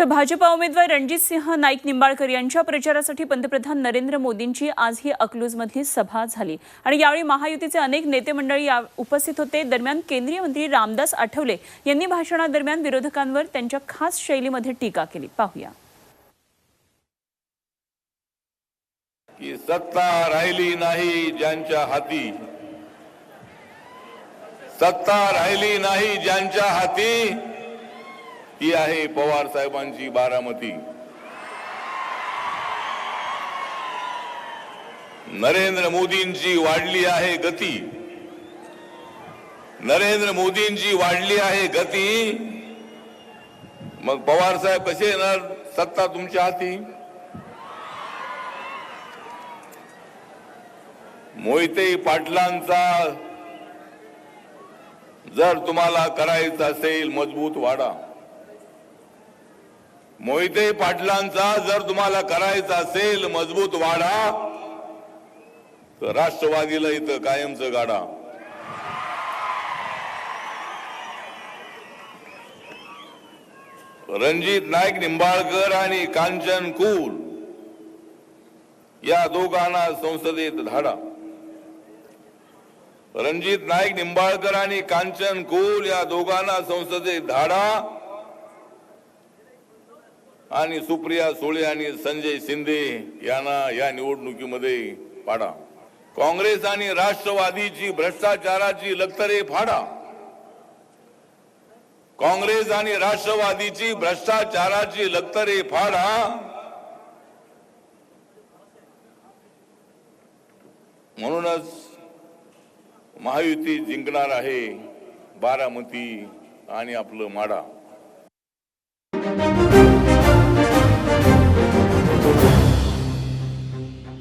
तर भाजपा उमेदवार रणजित सिंह नाईक निंबाळकर यांच्या प्रचारासाठी पंतप्रधान नरेंद्र मोदींची आज ही अकलूजमधली सभा झाली. आणि यावेळी महायुतीचे अनेक नेते मंडळी उपस्थित होते. दरम्यान केंद्रीय मंत्री रामदास आठवले यांनी भाषणादरम्यान विरोधकांवर त्यांच्या खास शैलीमध्ये टीका केली. पाहूया. की सत्ता राहिली नाही ज्यांच्या हाती. सत्ता राहिली नाही ज्यांच्या हाती. ती आहे पवार साहेबांची बारामती. नरेंद्र मोदींची वाढली आहे गती. नरेंद्र मोदींची वाढली आहे गती. मग पवार साहेब कसे येणार? सत्ता तुमच्या हाती? मोहिते पाटलांचा जर तुम्हाला करायचं असेल मजबूत वाडा. मोहिते पाटलांचा जर तुम्हाला करायचा असेल मजबूत वाढा तर राष्ट्रवादीला इथं कायमच गाडा. रणजित नाईक निंबाळकर आणि कांचन कुल या दोघांना संसदेत धाडा. रणजित नाईक निंबाळकर आणि कांचन कुल या दोघांना संसदेत धाडा. आणि सुप्रिया सुळे आणि संजय शिंदे यांना या निवडणुकीमध्ये पाडा. काँग्रेस आणि राष्ट्रवादीची भ्रष्टाचाराची लक्तरे फाडा. काँग्रेस आणि राष्ट्रवादीची भ्रष्टाचाराची लक्तरे फाडा. म्हणूनच महायुती जिंकणार आहे बारामती आणि आपलं माडा.